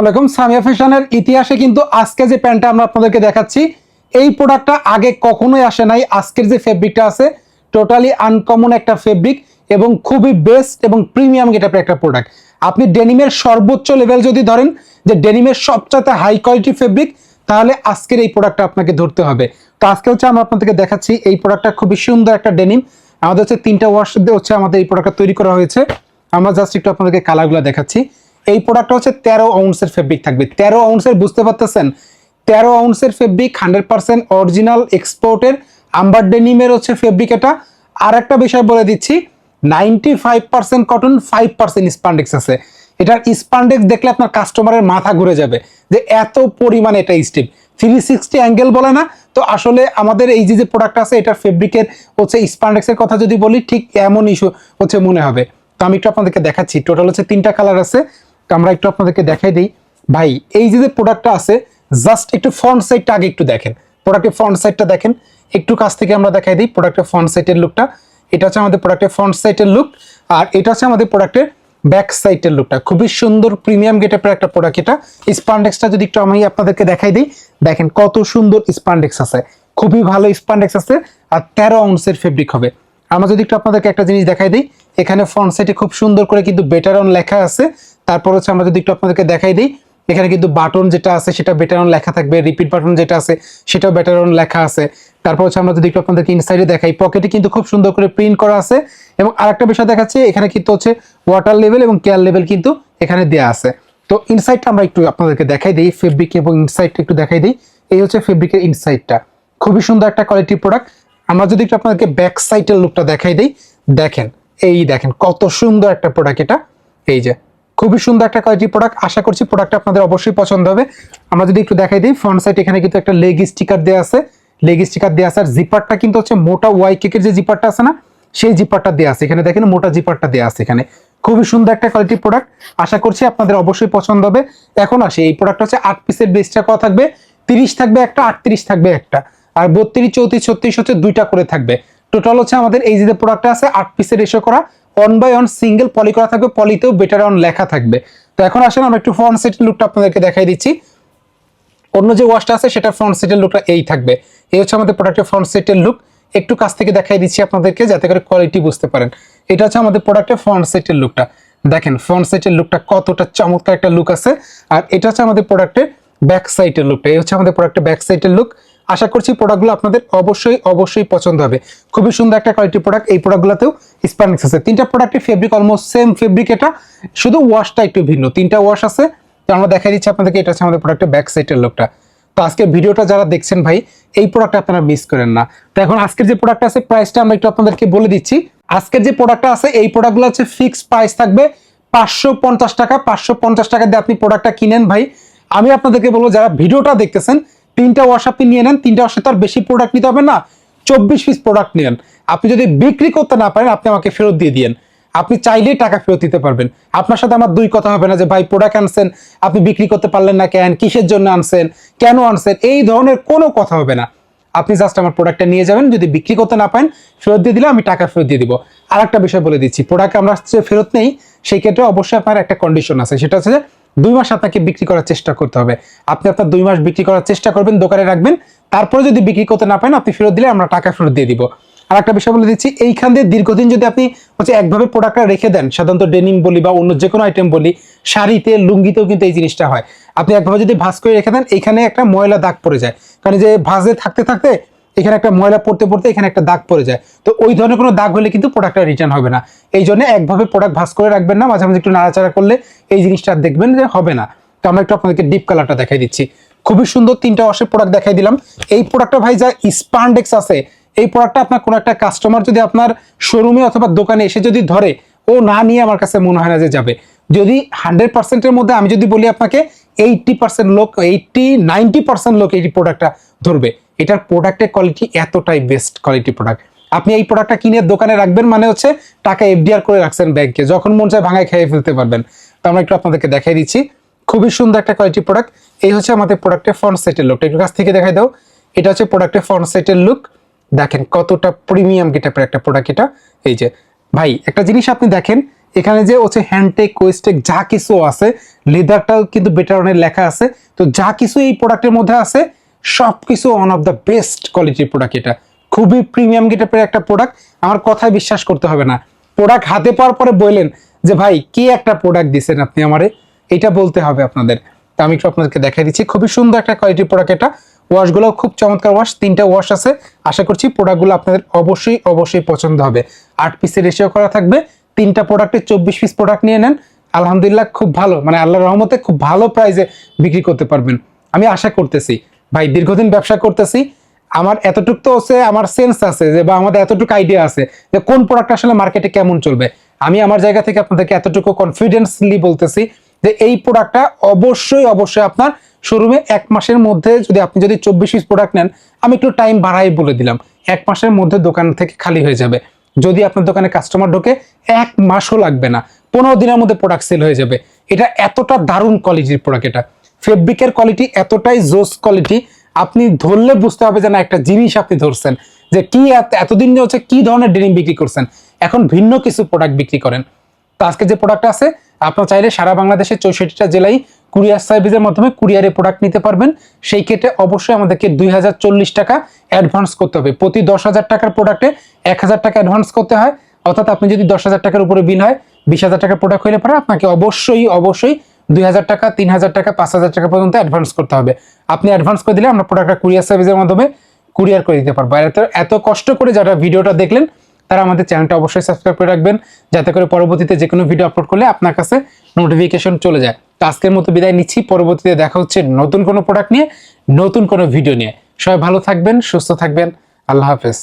আলাইকুম। সামিয়া ফ্যাশনের ইতিহাসে কিন্তু আজকে যে প্যান্টটা আমরা আপনাদেরকে দেখাচ্ছি, এই প্রোডাক্টটা আগে কখনোই আসে নাই। আজকের যে ফেব্রিকটা আছে, টোটালি আনকমন একটা ফেব্রিক এবং খুবই বেস্ট এবং প্রিমিয়াম গেটাপের একটা প্রোডাক্ট। আপনি ডেনিমের সর্বোচ্চ লেভেল যদি ধরেন, যে ডেনিমের সবচাইতে হাই কোয়ালিটি ফেব্রিক, তাহলে আজকের এই প্রোডাক্টটা আপনাকে ধরতে হবে। তো আজকে হচ্ছে আমরা আপনাদেরকে দেখাচ্ছি, এই প্রোডাক্টটা খুবই সুন্দর একটা ডেনিম। আমাদের হচ্ছে তিনটা ওয়াশ হচ্ছে আমাদের এই প্রোডাক্টটা তৈরি করা হয়েছে। আমরা জাস্ট একটু আপনাদেরকে কালারগুলো দেখাচ্ছি। এই প্রোডাক্টটা হচ্ছে তেরো আউন্সের ফেব্রিক থাকবে। তেরো আউন্সের বুঝতে পারতেছেন? তেরো আউন্সের ফেব্রিক হান্ড্রেড পার্সেন্ট অরিজিনাল এক্সপোর্টের আম্বার ডেনিমের হচ্ছে ফেব্রিক এটা। আর একটা বিষয় বলে দিচ্ছি ninety five percent cotton five percent spandex আছে। এটার স্পান্ডেক্স দেখলে আপনার কাস্টমারের মাথা ঘুরে যাবে যে এত পরিমাণে এটা স্টিপ থ্রি সিক্সটি অ্যাঙ্গেল বলে না? তো আসলে আমাদের এই যে যে প্রোডাক্ট আছে, এটার ফেব্রিকের হচ্ছে স্পান্ডেক্সের কথা যদি বলি, ঠিক এমন ইস্যু হচ্ছে মনে হবে। তো আমি একটু আপনাদেরকে দেখাচ্ছি টোটাল হচ্ছে তিনটা কালার আছে। আমরা একটু আপনাদেরকে দেখাই দিই। ভাই, এই যে যে প্রোডাক্টটা আছে জাস্ট একটু ফ্রন্ট সাইডটা আগে একটু দেখেন। প্রোডাক্টের ফ্রন্ট সাইডটা দেখেন। একটু কাছ থেকে আমরা দেখাই দিই প্রোডাক্টের ফ্রন্ট সাইডের লুকটা এটা হচ্ছে আমাদের প্রোডাক্টের ফ্রন্ট সাইডের লুক আর এটা হচ্ছে আমাদের প্রোডাক্টের ব্যাক সাইডের লুকটা খুবই সুন্দর প্রিমিয়াম গেটেপের একটা প্রোডাক্ট এটা। স্পান্ডেক্সটা যদি একটু আমি আপনাদেরকে দেখাই দিই, দেখেন কত সুন্দর স্পান্ডেক্স আছে। খুবই ভালো স্পান্ডেক্স আছে, আর তেরো আউন্সের ফেব্রিক হবে। আমরা যদি একটু আপনাদেরকে একটা জিনিস দেখাই দিই এখানে ফ্রন্ট সাইডে খুব সুন্দর করে কিন্তু বেটার অন লেখা আছে। তারপর হচ্ছে আমরা যদি একটু আপনাদেরকে দেখাই দিই, এখানে কিন্তু বাটন যেটা আছে সেটা বেটার অন লেখা থাকবে রিপিট বাটন যেটা আছে সেটাও বেটার অন লেখা আছে। তারপর হচ্ছে আমরা যদি একটু আপনাদেরকে ইনসাইডে দেখাই পকেটে কিন্তু খুব সুন্দর করে প্রিন্ট করা আছে এবং আরেকটা বিষয় দেখাচ্ছে, এখানে কিন্তু হচ্ছে ওয়াটার লেভেল এবং কেয়ার লেভেল কিন্তু এখানে দেওয়া আছে। তো ইনসাইডটা আমরা একটু আপনাদেরকে দেখাই দিই ফেব্রিক এবং ইনসাইডটা একটু দেখাই দিই। এই হচ্ছে ফেব্রিকের ইনসাইডটা খুবই সুন্দর একটা কোয়ালিটি প্রোডাক্ট আমরা যদি একটু আপনাদেরকে ব্যাক সাইডের লুকটা দেখাই দিই, দেখেন এই দেখেন কত সুন্দর একটা প্রোডাক্ট এটা। এই যে, খুবই সুন্দর একটা কোয়ালিটি প্রোডাক্ট আশা করছি প্রোডাক্টটা আপনাদের অবশ্যই পছন্দ হবে। আমরা যদি একটু দেখাই দিই ফ্রন্ট সাইড এখানে কিন্তু একটা লেগ স্টিকার দেওয়া আছে। লেগ স্টিকার দেওয়া আছে, আর জিপারটা কিন্তু হচ্ছে মোটা ওয়াই কেকের যে জিপারটা আছে না, সেই জিপারটা দেওয়া আছে। এখানে দেখেন মোটা জিপারটা দেওয়া আছে এখানে। খুবই সুন্দর একটা কোয়ালিটি প্রোডাক্ট আশা করছি আপনাদের অবশ্যই পছন্দ হবে। এখন আসি, এই প্রোডাক্ট হচ্ছে আট পিসের বেসটা কত থাকবে। তিরিশ থাকবে একটা, আটত্রিশ থাকবে একটা। আর বত্রিশ, চৌত্রিশ, ছত্রিশ হচ্ছে দুইটা করে থাকবে। টোটাল হচ্ছে আমাদের এই যে প্রোডাক্টটা আছে, আট পিসের রেশো করা one by one single poly করা থাকবে পলিতেও বেটার অন লেখা থাকবে। তো এখন আসেন, আমরা একটু ফ্রন্ট সেটের লুকটা আপনাদেরকে দেখাই দিচ্ছি। অন্য যে ওয়াশটা আছে, সেটা ফ্রন্ট সেটের লুকটা এই থাকবে। এই হচ্ছে আমাদের প্রোডাক্টের ফ্রন্ট সেটের লুক একটু কাছ থেকে দেখাই দিচ্ছি আপনাদেরকে, যাতে করে কোয়ালিটি বুঝতে পারেন। এটা হচ্ছে আমাদের প্রোডাক্টের ফ্রন্ট সেটের লুকটা দেখেন ফ্রন্ট সেটের লুকটা কতটা চমৎকার একটা লুক আছে। আর এটা হচ্ছে আমাদের প্রোডাক্টের ব্যাক সাইডের লুকটা এই হচ্ছে আমাদের প্রোডাক্টের ব্যাক সাইডের লুক আশা করছি প্রোডাক্টগুলো আপনাদের অবশ্যই অবশ্যই পছন্দ হবে। খুবই সুন্দর একটা কোয়ালিটি প্রোডাক্ট এই প্রোডাক্টগুলোতেও স্পানিক্স আছে। তিনটা প্রোডাক্টের ফেব্রিক অলমোস্ট সেম ফেব্রিক এটা, শুধু ওয়াশটা একটু ভিন্ন। তিনটা ওয়াশ আছে, তো আমরা দেখাই দিচ্ছি আপনাদেরকে, এটা হচ্ছে আমাদের প্রোডাক্টের ব্যাক সাইডের লুকটা তো আজকে ভিডিওটা যারা দেখছেন ভাই, এই প্রোডাক্ট আপনারা মিস করেন না। তো এখন আজকের যে প্রোডাক্ট আছে প্রাইসটা আমরা একটু আপনাদেরকে বলে দিচ্ছি। আজকের যে প্রোডাক্টটা আছে, এই প্রোডাক্টগুলো হচ্ছে ফিক্সড প্রাইস থাকবে পাঁচশো পঞ্চাশ টাকা। পাঁচশো পঞ্চাশ টাকা দিয়ে আপনি প্রোডাক্টটা কিনেন ভাই। আমি আপনাদেরকে বলব, যারা ভিডিওটা দেখতেছেন তিনটা ওয়াশ আপনি নিয়ে নেন, তিনটা ওয়াশে তো আর বেশি প্রোডাক্ট নিতে হবে না, চব্বিশ পিস প্রোডাক্ট নেন। আপনি যদি বিক্রি করতে না পারেন, আপনি আমাকে ফেরত দিয়ে দিয়েন। আপনি চাইলেই টাকা ফেরত দিতে পারবেন। আপনার সাথে আমার দুই কথা হবে না যে, ভাই প্রোডাক্ট আনছেন, আপনি বিক্রি করতে পারলেন না কেন? কিসের জন্য আনছেন? কেন আনছেন? এই ধরনের কোনো কথা হবে না। আপনি জাস্ট আমার প্রোডাক্টটা নিয়ে যাবেন, যদি বিক্রি করতে না পারেন, ফেরত দিয়ে দিলে আমি টাকা ফেরত দিয়ে দিব। আর একটা বিষয় বলে দিচ্ছি প্রোডাক্ট আমরা ফেরত নেই, সেই ক্ষেত্রে অবশ্যই আপনার একটা কন্ডিশন আছে, সেটা হচ্ছে দুই মাস আপনাকে বিক্রি করার চেষ্টা করতে হবে। আপনি আপনার দুই মাস বিক্রি করার চেষ্টা করবেন, দোকানে রাখবেন, তারপরে যদি বিক্রি করতে না পারেন, আপনি ফেরত দিলে আমরা টাকা ফেরত দিয়ে দিব। আর একটা বিষয় বলে দিচ্ছি, এইখান দিয়ে দীর্ঘদিন যদি আপনি হচ্ছে একভাবে প্রোডাক্টটা রেখে দেন, সাধারণত ডেনিম বলি বা অন্য যে কোনো আইটেম বলি, শাড়িতে, লুঙ্গিতেও কিন্তু এই জিনিসটা হয়। আপনি একভাবে যদি ভাঁজ করে রেখে দেন এখানে একটা ময়লা দাগ পড়ে যায়। কারণ যে ভাঁজে থাকতে থাকতে এখানে একটা ময়লা পড়তে পড়তে এখানে একটা দাগ পড়ে যায়। তো ওই ধরনের কোনো দাগ হলে কিন্তু প্রোডাক্টটা রিটার্ন হবে না। এই জন্য একভাবে প্রোডাক্ট ভাঁজ করে রাখবেন না, মাঝে মাঝে একটু নাড়াচাড়া করলে এই জিনিসটা দেখবেন যে হবে না। তো আমরা একটু আপনাদেরকে ডিপ কালারটা দেখাই দিচ্ছি। খুবই সুন্দর তিনটা ওয়াশের প্রোডাক্ট দেখাই দিলাম। এই প্রোডাক্টটা ভাই যা স্পান্ডেক্স আছে, এই প্রোডাক্টটা আপনার কোনো একটা কাস্টমার যদি আপনার শোরুমে অথবা দোকানে এসে যদি ধরে, ও না নিয়ে আমার কাছে মনে হয় না যে যাবে। যদি হান্ড্রেড পার্সেন্টের মধ্যে আমি যদি বলি আপনাকে এইটটি পার্সেন্ট লোক এইটটি নাইনটি পার্সেন্ট লোক এই প্রোডাক্টটা ধরবে। এটার প্রোডাক্টের কোয়ালিটি এতটাই বেস্ট কোয়ালিটি প্রোডাক্ট আপনি এই প্রোডাক্টটা কিনে দোকানে রাখবেন মানে হচ্ছে টাকা এফডিআর করে রাখছেন ব্যাংকে যখন মন চায় ভাঙায় খেয়ে ফেলতে পারবেন। তো আমরা একটু আপনাদেরকে দেখাই দিচ্ছি। খুবই সুন্দর একটা কোয়ালিটি প্রোডাক্ট এই হচ্ছে আমাদের প্রোডাক্টের ফ্রন্ট সেটের লুকটা একটু কাছ থেকে দেখাই দাও। এটা হচ্ছে প্রোডাক্টের ফ্রন্ট সেটের লুক দেখেন কতটা প্রিমিয়াম গেটাপের একটা প্রোডাক্ট এটা। এই যে, ভাই, একটা জিনিস আপনি দেখেন, এখানে যে হচ্ছে হ্যান্ডটেক কোয়েস্টেক যা কিছু আছে লেদারটাও কিন্তু বেটারনের লেখা আছে। তো যা কিছু এই প্রোডাক্টের মধ্যে আছে সব কিছু ওয়ান অফ দ্য বেস্ট কোয়ালিটির প্রোডাক্ট এটা। খুবই প্রিমিয়াম গেটেপের একটা প্রোডাক্ট আমার কথায় বিশ্বাস করতে হবে না। প্রোডাক্ট হাতে পাওয়ার পরে বললেন যে, ভাই, কি একটা প্রোডাক্ট দিছেন আপনি আমারে? এটা বলতে হবে আপনাদের। তা আমি একটু আপনাদেরকে দেখাই দিচ্ছি, খুবই সুন্দর একটা কোয়ালিটির প্রোডাক্ট এটা। ওয়াশগুলো খুব চমৎকার ওয়াশ তিনটা ওয়াশ আছে। আশা করছি প্রোডাক্টগুলো আপনাদের অবশ্যই অবশ্যই পছন্দ হবে। আট পিসের রেশিও করা থাকবে। তিনটা প্রোডাক্টে চব্বিশ পিস প্রোডাক্ট নিয়ে নেন। আলহামদুলিল্লাহ খুব ভালো মানে আল্লাহর রহমতে খুব ভালো প্রাইসে বিক্রি করতে পারবেন। আমি আশা করতেছি। ভাই, দীর্ঘদিন ব্যবসা করতেছি, আমার এতটুক তো হচ্ছে আমার সেন্স আছে যে, বা আমাদের এতটুকু আইডিয়া আছে যে, কোন প্রোডাক্ট আসলে মার্কেটে কেমন চলবে। আমি আমার জায়গা থেকে আপনাদেরকে এতটুকু কনফিডেন্সলি বলতেছি যে, এই প্রোডাক্টটা অবশ্যই অবশ্যই আপনার শোরুমে এক মাসের মধ্যে যদি আপনি যদি চব্বিশ পিস প্রোডাক্ট নেন, আমি একটু টাইম বাড়াই বলে দিলাম। এক মাসের মধ্যে দোকান থেকে খালি হয়ে যাবে। যদি আপনার দোকানে কাস্টমার ঢোকে, এক মাসও লাগবে না। পনেরো দিনের মধ্যে প্রোডাক্ট সেল হয়ে যাবে। এটা এতটা দারুণ কোয়ালিটির প্রোডাক্ট এটা। ফেব্রিকের কোয়ালিটি এতটাই জোস কোয়ালিটি আপনি ধরলে বুঝতে হবে যে না, একটা জিনিস আপনি ধরছেন। যে কি এতদিন যে হচ্ছে কি ধরনের ডেনিম বিক্রি করছেন। এখন ভিন্ন কিছু প্রোডাক্ট বিক্রি করেন। তো আজকে যে প্রোডাক্ট আছে, আপনার চাইলে সারা বাংলাদেশের চৌষট্টিটা জেলায় কুরিয়ার সার্ভিসের মাধ্যমে কুরিয়ারে প্রোডাক্ট নিতে পারবেন। সেই ক্ষেত্রে অবশ্যই আমাদেরকে দুই হাজার চল্লিশ টাকা অ্যাডভান্স করতে হবে। প্রতি দশ হাজার টাকার প্রোডাক্টে এক হাজার টাকা অ্যাডভান্স করতে হয়। অর্থাৎ আপনি যদি দশ হাজার টাকার উপরে বিল হয়, বিশ হাজার টাকার প্রোডাক্ট হলে পরে আপনাকে অবশ্যই অবশ্যই দুই হাজার টাকা, তিন হাজার টাকা, পাঁচ হাজার টাকা পর্যন্ত অ্যাডভান্স করতে হবে। আপনি অ্যাডভান্স করে দিলে আমরা প্রোডাক্টটা কুরিয়ার সার্ভিসের মাধ্যমে কুরিয়ার করে দিতে পারব। আর এত এত কষ্ট করে যারা ভিডিওটা দেখলেন, তারা আমাদের চ্যানেলটা অবশ্যই সাবস্ক্রাইব করে রাখবেন, যাতে করে পরবর্তীতে যে কোনো ভিডিও আপলোড করলে আপনার কাছে নোটিফিকেশন চলে যায়। তো আজকের মতো বিদায় নিচ্ছি। পরবর্তীতে দেখা হচ্ছে নতুন কোনো প্রোডাক্ট নিয়ে, নতুন কোনো ভিডিও নিয়ে। সবাই ভালো থাকবেন, সুস্থ থাকবেন। আল্লাহ হাফেজ।